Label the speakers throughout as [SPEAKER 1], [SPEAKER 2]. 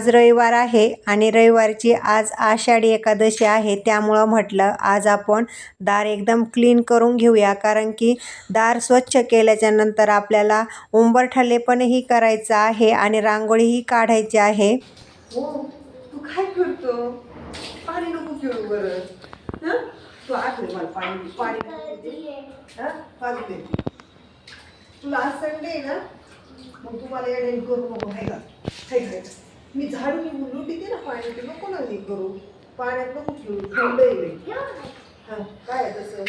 [SPEAKER 1] आज रविवार आहे आणि रविवारची आज आषाढी एकादशी आहे त्यामुळं म्हटलं आज आपण दार एकदम क्लीन करून घेऊया. कारण की दार स्वच्छ केल्याच्यानंतर आपल्याला उंबरठा करायचं आहे आणि रांगोळीही काढायची आहे.
[SPEAKER 2] हो तू काय करतो? पाणी नको खेळू बरं. तू आठवण मला पाणी पाणी तुला आज संडे ना? मग तुम्हाला येणे करू नको हाय का हाय. का? मी झाडू निघून लुटीते ना पाणी ते नको ना हे करू. पाण्यात नको खेळू थंड. हं, काय तसं?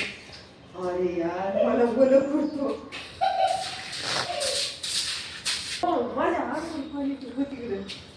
[SPEAKER 2] अरे यार मला बोल करतो. हो, माझ्या हातून पाणी होती तिकडे.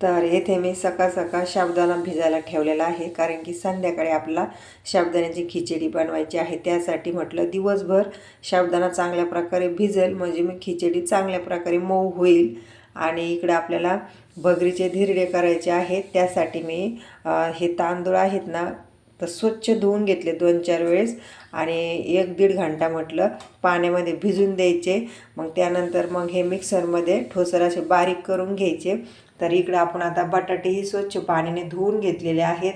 [SPEAKER 1] तर येथे मी सकाळ सकाळ साबुदाणा भिजायला ठेवलेला आहे कारण की संध्याकाळी आपला साबुदाण्याची खिचडी बनवायची आहे. त्यासाठी म्हटलं दिवसभर साबुदाणा चांगल्या प्रकारे भिजेल म्हणजे मी खिचडी चांगल्या प्रकारे मऊ होईल. आणि इकडं आपल्याला भगरीचे धिरडे करायचे आहेत. त्यासाठी मी हे तांदूळ आहेत ना तर स्वच्छ धुवून घेतले दोन चार वेळेस आणि एक दीड घंटा म्हटलं पाण्यामध्ये भिजून द्यायचे. मग त्यानंतर मग हे मिक्सरमध्ये ठोसर असे बारीक करून घ्यायचे. तर इकडं आपण आता बटाटेही स्वच्छ पाण्याने धुवून घेतलेले आहेत.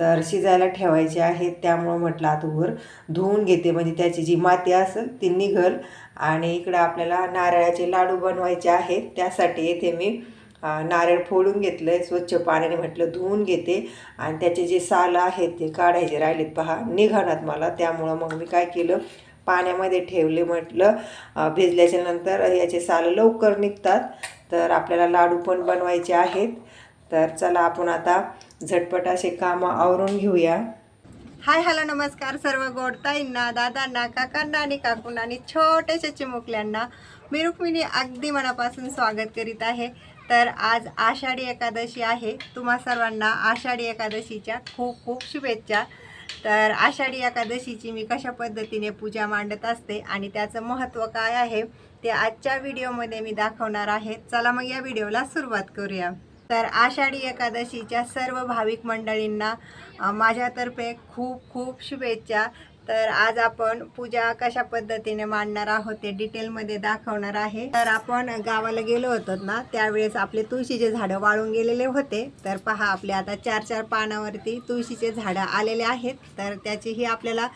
[SPEAKER 1] तर शिजायला ठेवायचे आहेत. त्यामुळं म्हटलं आता वर धुवून घेते. म्हणजे त्याची जी माती असेल ती निघल. आणि इकडं आपल्याला नारळाचे लाडू बनवायचे आहेत. त्यासाठी येथे मी नारळ फोडून घेतलं आहे स्वच्छ पाण्याने म्हटलं धुवून घेते. आणि त्याचे जे साल आहेत ते काढायचे राहिलेत पहा. निघाणात मला. त्यामुळं मग मी काय केलं? पाण्यामध्ये ठेवले म्हटलं. भिजल्याच्या नंतर याचे साल लवकर निघतात. तर आपल्याला लाडू पण बनवायचे आहेत. तर चला आपण आता झटपट असे कामं आवरून घेऊया. हाय हॅलो नमस्कार सर्व गोडताईंना दादांना काकांना आणि काकूंना आणि छोट्याशा चिमुकल्यांना. मी रुक्मिणी अगदी मनापासून स्वागत करीत आहे. तर आज आषाढी एकादशी आहे. तुम्हा सर्वांना आषाढी एकादशीच्या खूप खूप शुभेच्छा. तर आषाढी एकादशीची मी कशा पद्धतीने पूजा मांडत असते आणि त्याचं महत्त्व काय आहे ते आजच्या व्हिडिओमध्ये मी दाखवणार आहे. चला मग या व्हिडिओला सुरुवात करूया. तर आषाढी एकादशीच्या सर्व भाविक मंडळींना माझ्यातर्फे खूप खूप शुभेच्छा. तर आज आपण पूजा कशा पद्धतीने मांडणार आहोत ते डिटेलमध्ये दाखवणार आहे. तर आपण गावाला गेलो होतो ना त्यावेळेस आपले तुळशीचे झाडं वाळून गेलेले होते. तर पहा आपले आता चार चार पानावरती तुळशीचे झाडं आलेले आहेत. तर त्याचीही आपल्याला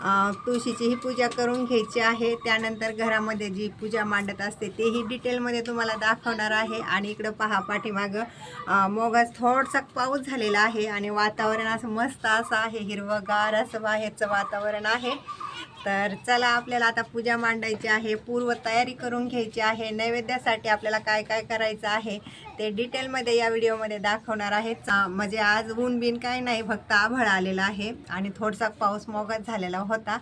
[SPEAKER 1] तुळशीची तुळशीचीही पूजा करून घ्यायची आहे. त्यानंतर घरामध्ये जी पूजा मांडत असते तेही डिटेलमध्ये तुम्हाला दाखवणार आहे. आणि इकडं पहा पाठीमागं मोगाच थोडसा पाऊस झालेला आहे. आणि वातावरण असं मस्त असं आहे. हिरवंगार असं बाहेरचं वातावरण आहे. तर चला आपल्याला आता पूजा मांडायची आहे पूर्व तयारी करून घ्यायची आहे नैवेद्यासाठी आपल्याला काय काय करायचं आहे ते डिटेलमध्ये या व्हिडिओमध्ये दाखवणार आहे. चा- म्हणजे आज ऊन बिन काय नाही फक्त आभळ आलेला आहे आणि थोडसा पाऊस मोगत झालेला होता.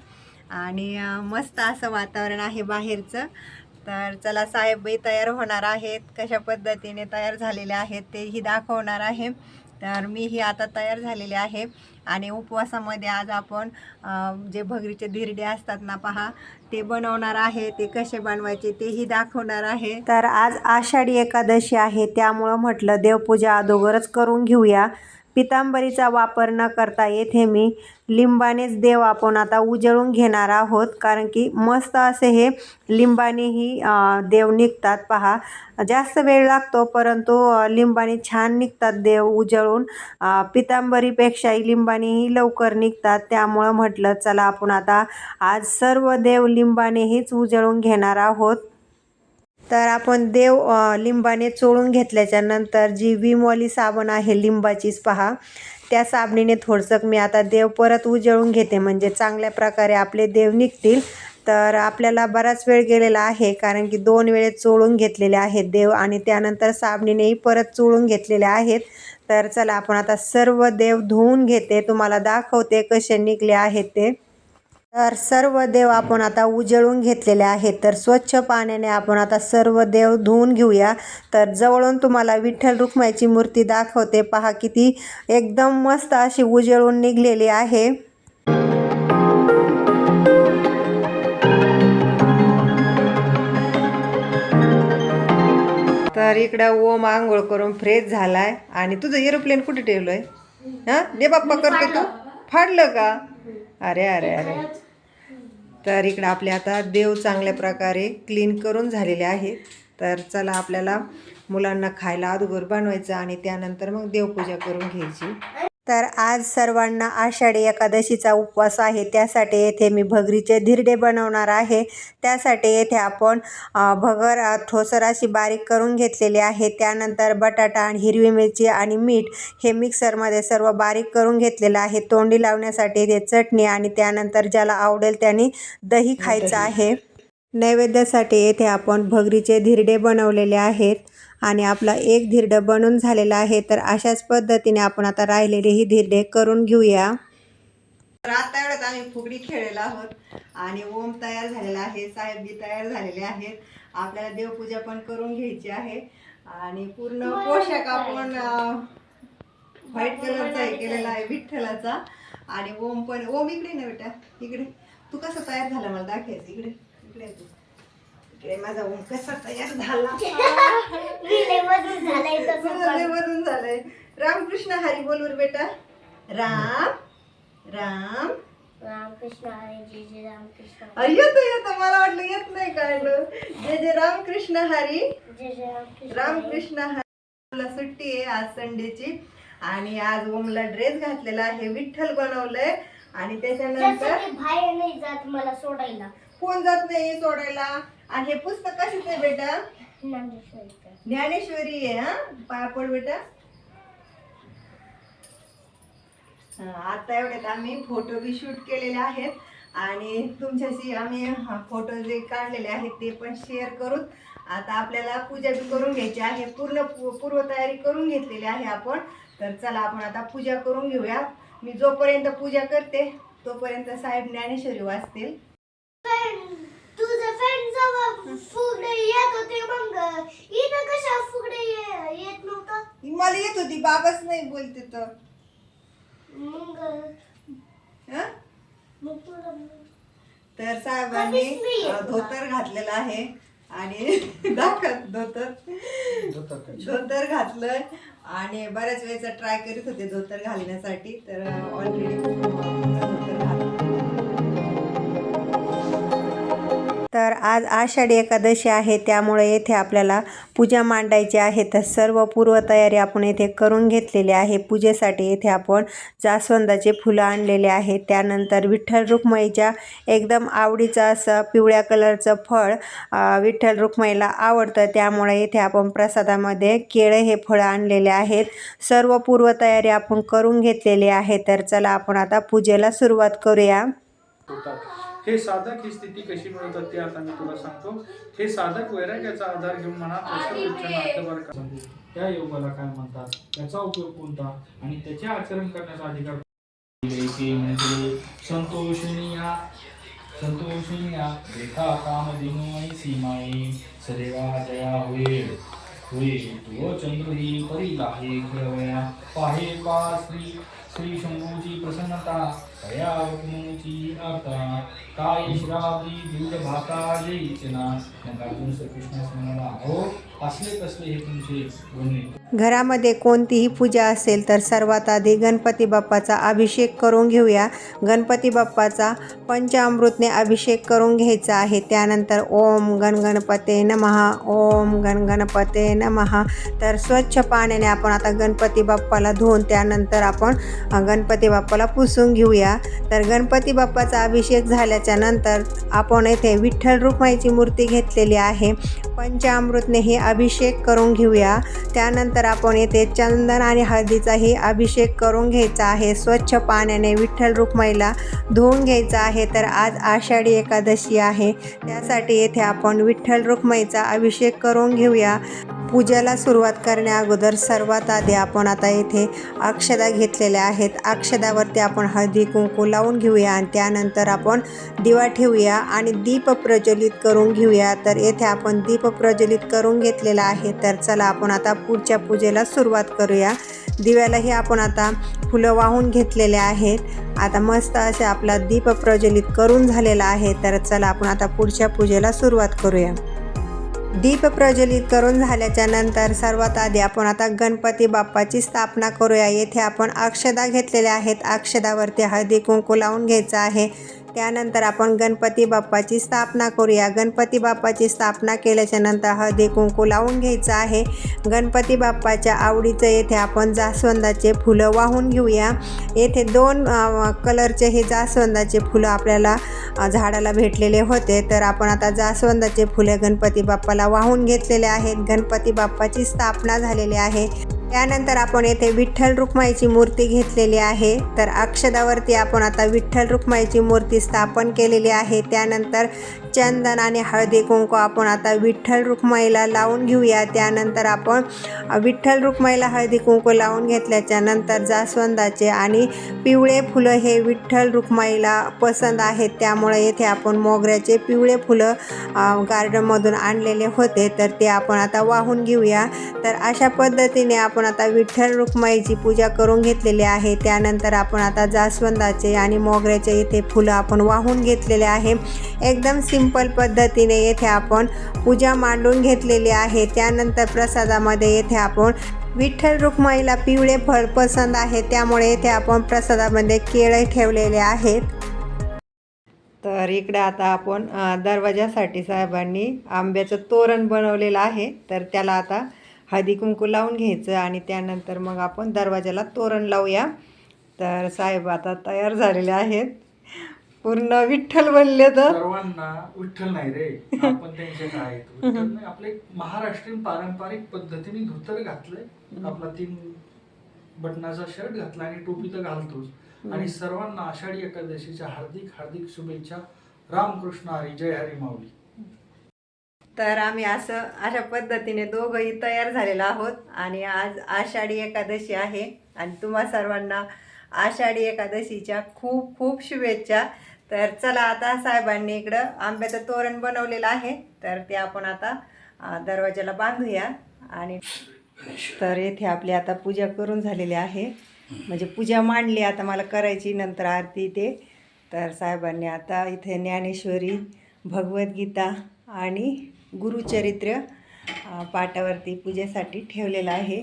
[SPEAKER 1] आणि मस्त असं वातावरण आहे बाहेरचं. तर चला साहेबही तयार होणार आहेत कशा पद्धतीने तयार झालेले आहेत तेही दाखवणार आहे. तर मीही आता तयार झालेले आहे. आणि उपवासामध्ये आज आपण जे भगरीचे धिरडे असतात ना पहा ते बनवणार आहे ते कसे बनवायचे तेही दाखवणार आहे. तर आज आषाढी एकादशी आहे त्यामुळं म्हटलं देवपूजा अगोदरच करून घेऊया. पितांबरीचा वापर न करता येथे मी लिंबानेच देव आपण आता उजळून घेणार आहोत. कारण की मस्त असे हे लिंबानेही देव निघतात पहा. जास्त वेळ लागतो परंतु लिंबाने छान निघतात देव उजळून. पितांबरीपेक्षाही लिंबानेही लवकर निघतात. त्यामुळं म्हटलं चला आपण आता आज सर्व देव लिंबानेहीच उजळून घेणार आहोत. तर आपण देव लिंबाने चोळून घेतल्याच्यानंतर जी विमवाली साबण आहे लिंबाचीच पहा. त्या साबणीने थोडंसं मी आता देव परत उजळून घेते. म्हणजे चांगल्या प्रकारे आपले देव निघतील. तर आपल्याला बराच वेळ गेलेला आहे कारण की दोन वेळेस चोळून घेतलेले आहेत देव आणि त्यानंतर साबणीनेही परत चोळून घेतलेले आहेत. तर चला आपण आता सर्व देव धुवून घेते. तुम्हाला दाखवते कसे निघले आहेत ते. तर सर्व देव आपण आता उजळून घेतलेले आहेत. तर स्वच्छ पाण्याने आपण आता सर्व देव धुवून घेऊया. तर जवळून तुम्हाला विठ्ठल रुक्माईची मूर्ती दाखवते. पहा किती एकदम मस्त अशी उजळून निघलेली आहे. तर इकडं ओम आंघोळ करून फ्रेश झालाय. आणि तुझं एरोप्लेन कुठे ठेवलंय? हा? दे बाप्पा करतो तू. फाडलं का? अरे अरे अरे. तर इकडं आपले आता देव चांगल्या प्रकारे क्लीन करून झालेले आहेत. तर चला आपल्याला मुलांना खायला अगोदर बनवायचं आणि त्यानंतर मग देवपूजा करून घ्यायची. तर आज सर्वांना आषाढी एकादशीचा उपवास आहे. त्यासाठी येथे मी भगरीचे धिरडे बनवणार आहे. त्यासाठी येथे आपण भगर ठोसर अशी बारीक करून घेतलेली आहे. त्यानंतर बटाटा आणि हिरवी मिरची आणि मीठ हे मिक्सरमध्ये सर्व बारीक करून घेतलेलं आहे. तोंडी लावण्यासाठी इथे चटणी आणि त्यानंतर ज्याला आवडेल त्याने दही खायचं आहे. नैवेद्यासाठी येथे आपण भगरीचे धिरडे बनवलेले आहेत. आणि आपला एक धिरडं बनून झालेला आहे तर अशाच पद्धतीने आपण आता राहिलेले ही धिरडे करून घेऊया. तर आता एवढ्यात आम्ही फुगडी खेळलेलो आहोत आणि ओम तयार झालेला आहे साहेब बी तयार झालेले आहेत. आपल्याला देवपूजा पण करून घ्यायची आहे आणि पूर्ण पोशाख आपण व्हाईट कलरचा हे केलेला आहे विठ्ठलाचा. आणि ओम पण ओम इकडे ना बेटा इकडे. तू कसं तयार झाला मला दाखवायचं इकडे इकडे तू. इकडे माझा ओम कसा तयार झाला. झालंय रामकृष्ण हरी बोलूर बेटा. राम राम.
[SPEAKER 3] रामकृष्ण हरी जय जय रामकृष्ण.
[SPEAKER 1] अरे येतो येतो मला वाटलं येत नाही काढलं. जय जय रामकृष्ण हरी.
[SPEAKER 3] जय जय रामकृष्ण
[SPEAKER 1] रामकृष्ण हरी. तुला सुट्टी आहे आज संडेची. आणि आज ओमला ड्रेस घातलेला आहे विठ्ठल बनवलंय. आणि त्याच्यानंतर
[SPEAKER 3] बाहेर नाही जात मला सोडायला.
[SPEAKER 1] कोण जात नाही सोडायला? आणि हे पुस्तक कशाच आहे बेटा. ज्ञानेश्वरी आहे हा? पाया पड बेटा. आता एवढ्यात आम्ही फोटो बी शूट केलेले आहेत. आणि तुमच्याशी आम्ही फोटो जे काढलेले आहेत ते पण शेअर करून आता आपल्याला पूजा बी करून घ्यायची आहे. पूर्ण पूर्वतयारी करून घेतलेली आहे आपण. तर चला आपण आता पूजा करून घेऊया. मी जोपर्यंत पूजा करते तोपर्यंत साहेब ज्ञानेश्वरी वाचतील.
[SPEAKER 3] तुझं फ्रेंड जेव्हा फुगडे येत होते मग इथं कशा फुगडे ये- येत नव्हतं
[SPEAKER 1] मला येत होती बाबाच नाही बोलते तर.
[SPEAKER 3] मग
[SPEAKER 1] हं?
[SPEAKER 3] मग तुला
[SPEAKER 1] तर साहेबांनी
[SPEAKER 3] कधीच नाही येत
[SPEAKER 1] अ, धोतर घातलेलं आहे आणि दाखत धोतर. धोतर घातलंय आणि बऱ्याच वेळेचा ट्राय करीत होते धोतर घालण्यासाठी तर ऑलरेडी धोतर घातलं तर आज आषाढी एकादशी आहे त्यामुळे येथे आपल्याला पूजा मांडायची आहे. तर सर्व पूर्वतयारी आपण येथे करून घेतलेली आहे. पूजेसाठी येथे आपण जास्वंदाचे फुलं आणलेले आहे. त्यानंतर विठ्ठल रुक्मईच्या एकदम आवडीचं असं पिवळ्या कलरचं फळ विठ्ठल रुक्माईला आवडतं. त्यामुळे येथे आपण प्रसादामध्ये केळे हे फळं आणलेले आहेत. सर्व पूर्वतयारी आपण करून घेतलेली आहे. तर चला आपण आता पूजेला सुरुवात करूया.
[SPEAKER 4] हे साधक ही स्थिती कशी मिळवतात ते आता मी तुला सांगतो. हे साधक वैराग्याचा आधार घेऊन मनात. त्या योगाला काय म्हणतात? त्याचा उपयोग कोणता? आणि त्याचे आचरण करण्याचा अधिकार म्हणजे संतोषणीया संतोषणीया रेखा कामधेनुमयी सीमाई सदैवा जया होय होय तो चंद्र ही परी लाहे खेळवया पाहे पा श्री श्री शंभूची प्रसन्नता। कया हुकमुची आता काय दूध भाता हो असले कसले हे तुमचे गुन्हे.
[SPEAKER 1] घरामध्ये कोणतीही पूजा असेल तर सर्वात आधी गणपती बाप्पाचा अभिषेक करून घेऊया. गणपती बाप्पाचा पंचामृतने अभिषेक करून घ्यायचा आहे. त्यानंतर ओम गणगणपते नमहा ओम गणगणपते नमहा तर स्वच्छ पाण्याने आपण आता गणपती बाप्पाला धुवून त्यानंतर आपण गणपती बाप्पाला पुसून घेऊया. तर गणपती बाप्पाचा अभिषेक झाल्याच्यानंतर आपण येथे विठ्ठल रुक्माईची मूर्ती घेतलेली आहे. पंचामृतनेही अभिषेक करून घेऊया. त्यानंतर आपण येथे चंदन आणि हळदीचाही अभिषेक करून घ्यायचा आहे. स्वच्छ पाण्याने विठ्ठल रुक्माईला धुवून घ्यायचा आहे. तर आज आषाढी एकादशी आहे. त्यासाठी येथे आपण विठ्ठल रुक्माईचा अभिषेक करून घेऊया. पूजेला सुरुवात करण्या अगोदर सर्वात आधी आपण आता येथे अक्षदा घेतलेल्या आहेत. अक्षदावरती आपण हळदी कुंकू लावून घेऊया आणि त्यानंतर आपण दिवा ठेवूया आणि दीप प्रज्वलित करून घेऊया. तर येथे आपण दीप प्रज्वलित करून घेतलेला आहे. तर चला आपण आता पुढच्या पूजेला सुरुवात करूया. दिव्यालाही आपण आता फुलं वाहून घेतलेले आहेत. आता मस्त असे आपला दीप प्रज्वलित करून झालेला आहे. तर चला आपण आता पुढच्या पूजेला सुरुवात करूया. दीप प्रज्वलित करून झाल्याच्यानंतर सर्वात आधी आपण आता गणपती बाप्पाची स्थापना करूया. येथे आपण अक्षदा घेतलेल्या आहेत. अक्षदावरती हळदी कुंकू लावून घ्यायचं आहे. त्यानंतर आपण गणपती बाप्पाची स्थापना करूया. गणपती बाप्पाची स्थापना केल्याच्यानंतर हळदी कुंकू लावून घ्यायचं आहे. गणपती बाप्पाच्या आवडीचं येथे आपण जास्वंदाचे फुलं वाहून घेऊया. येथे दोन कलरचे हे जास्वंदाचे फुलं आपल्याला झाडाला भेटलेले होते. तर आपण आता जास्वंदाचे फुले गणपती बाप्पाला वाहून घेतलेले आहेत. गणपती बाप्पाची स्थापना झालेली आहे. त्यानंतर आपण येथे विठ्ठल रुक्माईची मूर्ती घेतलेली आहे. तर अक्षदावरती आपण आता विठ्ठल रुक्माईची मूर्ती स्थापन केलेली आहे. त्यानंतर चंदन आणि हळदी कुंकू आपण आता विठ्ठल रुक्माईला लावून घेऊया. त्यानंतर आपण विठ्ठल रुक्माईला हळदी कुंकू लावून घेतल्याच्या नंतर जास्वंदाचे आणि पिवळे फुलं हे विठ्ठल रुक्माईला पसंत आहेत. त्यामुळे येथे आपण मोगऱ्याचे पिवळे फुलं गार्डनमधून आणलेले होते. तर ते आपण आता वाहून घेऊया. तर अशा पद्धतीने आपण आता विठ्ठल रुक्माईची पूजा करून घेतलेली आहे. त्यानंतर आपण आता जास्वंदाचे आणि मोगऱ्याचे येथे फुलं आपण वाहून घेतलेले आहे. एकदम सिंपल पद्धतीने येथे आपण पूजा मांडून घेतलेली आहे. त्यानंतर प्रसादामध्ये येथे आपण विठ्ठल रुक्माईला पिवळे फळ पसंत आहे. त्यामुळे येथे आपण प्रसादामध्ये केळे ठेवलेले आहेत. तर इकडे आता आपण दरवाजासाठी साहेबांनी आंब्याचं तोरण बनवलेलं आहे. तर त्याला आता हळदी कुंकू लावून घ्यायचं आणि त्यानंतर मग आपण दरवाजाला तोरण लावूया. तर साहेब आता तयार झालेले आहेत. पूर्ण विठ्ठल बनले तर.
[SPEAKER 4] सर्वांना विठ्ठल नाही रे. आपण त्यांचे काय आपले महाराष्ट्रीयन पारंपरिक पद्धतीने धोतर घातलंय. आपला तीन बटनाचा शर्ट घातला आणि टोपी तर घालतोच. आणि सर्वांना आषाढी एकादशीच्या हार्दिक हार्दिक शुभेच्छा. रामकृष्ण हरी. जय हरी माऊली.
[SPEAKER 1] तर आम्ही असं अशा पद्धतीने दोघंही तयार झालेलो आहोत आणि आज आषाढी एकादशी आहे. आणि तुम्हा सर्वांना आषाढी एकादशीच्या खूप खूप शुभेच्छा. तर चला आता साहेबांनी इकडं आंब्याचं तोरण बनवलेलं आहे. तर ते आपण आता दरवाज्याला दरवाजाला बांधूया. आणि तर येथे आपली आता पूजा करून झालेली आहे. म्हणजे पूजा मांडली आता मला करायची नंतर आरती ते. तर साहेबांनी आता इथे ज्ञानेश्वरी भगवद्गीता आणि गुरुचरित्र पाटावरती पूजेसाठी ठेवलेलं आहे.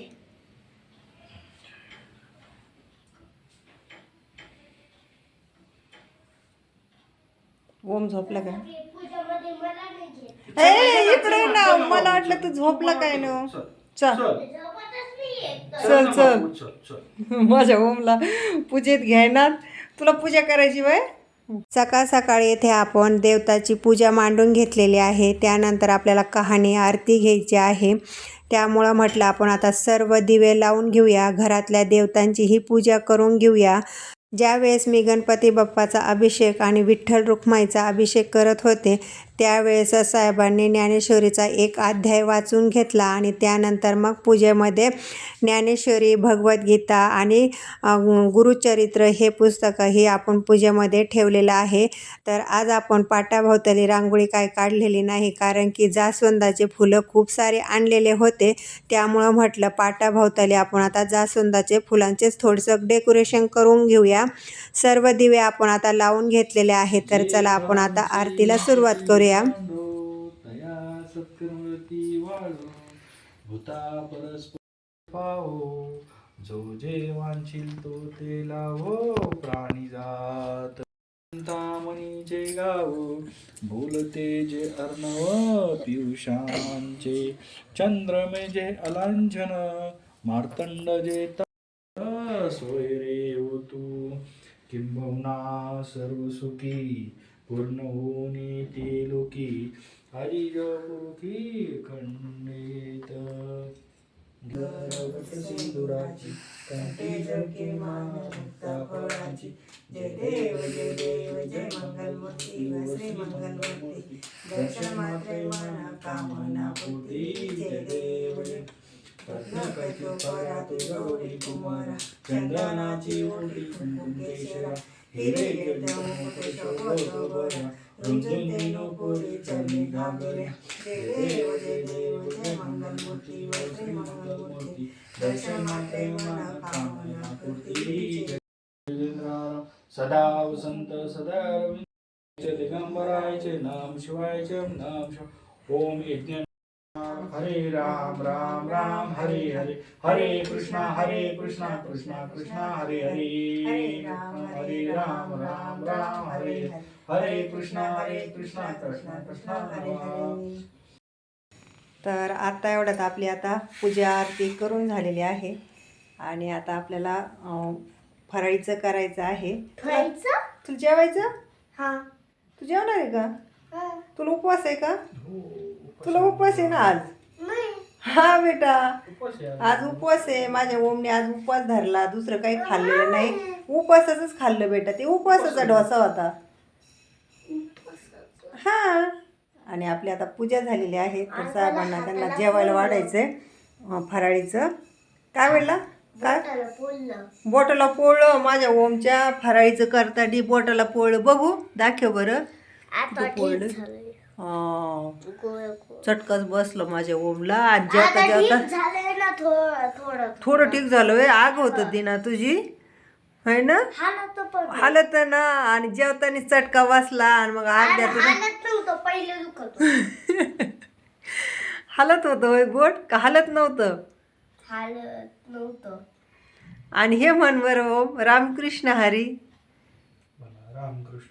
[SPEAKER 1] ओम झोपला का? इकडे ना मला वाटलं तू झोपला काय ना? चल. चल चल. माझ्या ओमला पूजेत घ्यायनात तुला पूजा करायची वय? सकाळ सकाळी येथे आपण देवताची पूजा मांडून घेतलेली आहे. त्यानंतर आपल्याला कहाणी आरती घ्यायची आहे. त्यामुळं म्हटलं आपण आता सर्व दिवे लावून घेऊया. घरातल्या देवतांची ही पूजा करून घेऊया. ज्यावेळेस मी गणपती बाप्पाचा अभिषेक आणि विठ्ठल रुक्माईचा अभिषेक करत होते त्यावेळेस साहेबांनी ज्ञानेश्वरीचा एक अध्याय वाचून घेतला आणि त्यानंतर मग पूजेमध्ये ज्ञानेश्वरी भगवद्गीता आणि गुरुचरित्र हे पुस्तकं ही आपण पूजेमध्ये ठेवलेलं आहे. तर आज आपण पाटाभोवताली रांगोळी काय काढलेली नाही कारण की जास्वंदाचे फुलं खूप सारे आणलेले होते. त्यामुळं म्हटलं पाटाभोवताली आपण आता जास्वंदाचे फुलांचेच थोडंसं डेकोरेशन करून घेऊया. सर्व दिवे आपण आता लावून घेतलेले आहेत. तर चला आपण आता आरतीला सुरुवात करूया.
[SPEAKER 4] जो जे वांछील तो ते लावो प्राणी जात चिंतामणीचे गाव बोलते जे अर्णव पियुषांचे चंद्रमे जे अलांछन मार्तंड जे त- तू किंबहुना सर्व सुखी पूर्ण होऊनी ते लोकी हरी जपुखी खंडित. गरगट सिंदुराची कंठी झळके मान फळाची जय देव जय देव जय मंगलमूर्ती व श्री मंगलमूर्ती दर्शन मात्र मन कामना पूर्ती जय देव कुमारा कुंकुम केशरा हिरे शोभतो बरा चरणी घागऱ्या देव जय देव जय मंगलमूर्ती मंगलमूर्ती मना कामना पूर्ती सदा वसंत सदा रविंद्र दिगंबरायचे नाम शिवायचे नाम शिव ओम यज्ञ हरे राम राम राम हरे हरे. हरे कृष्णा हरे कृष्णा कृष्णा कृष्णा हरे हरे. हरे राम राम राम हरे हरे. हरे कृष्णा हरे कृष्णा कृष्णा कृष्णा हरे हरे
[SPEAKER 1] तर आता एवढ्यात आपली आता पूजा आरती करून झालेली आहे. आणि आता आपल्याला फराळीचं करायचं आहे.
[SPEAKER 3] खायचं
[SPEAKER 1] तुला जेवायचं?
[SPEAKER 3] हा.
[SPEAKER 1] तू जेवणार आहे का?
[SPEAKER 3] हा.
[SPEAKER 1] तुला उपवास आहे का? तुला उपवास आहे ना आज? हा बेटा.
[SPEAKER 4] आज.
[SPEAKER 1] उपवास आहे. माझ्या ओमने आज उपवास धरला. दुसरं काही खाल्लेलं नाही. उपवासाचंच खाल्लं बेटा. ते उपवासाचा डोसा होता. हा. आणि आपली आता पूजा झालेली आहे. तर साहेबांना त्यांना जेवायला वाढायचंय. अं, फराळीचं. काय म्हणला? काय?
[SPEAKER 3] बोटाला
[SPEAKER 1] पोळलं माझ्या ओमच्या फराळीचं करता डी बोटाला पोळलं बघू. दाखव बरं.
[SPEAKER 3] आता
[SPEAKER 1] चटकच बसलं माझ्या ओमला आज जेवता
[SPEAKER 3] आता
[SPEAKER 1] जेवता
[SPEAKER 3] थोडं थोडं.
[SPEAKER 1] थोडं ठीक झालं वे आग होत ती ना तुझी? है ना?
[SPEAKER 3] हालत
[SPEAKER 1] ना आणि जेवताना चटका बसला आणि मग अर्ध्या तुला
[SPEAKER 3] हालत नव्हतं पहिले दुखत होतं.
[SPEAKER 1] हालत होतं होय बोट का हालत नव्हतं?
[SPEAKER 3] हालत नव्हतं.
[SPEAKER 1] आणि हे म्हण बरं ओम रामकृष्ण हरी.
[SPEAKER 4] बोला रामकृष्ण. हरी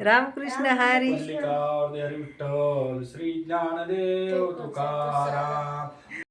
[SPEAKER 1] रामकृष्ण हरी।
[SPEAKER 4] हरी विठ्ठल श्री ज्ञानदेव तुकाराम।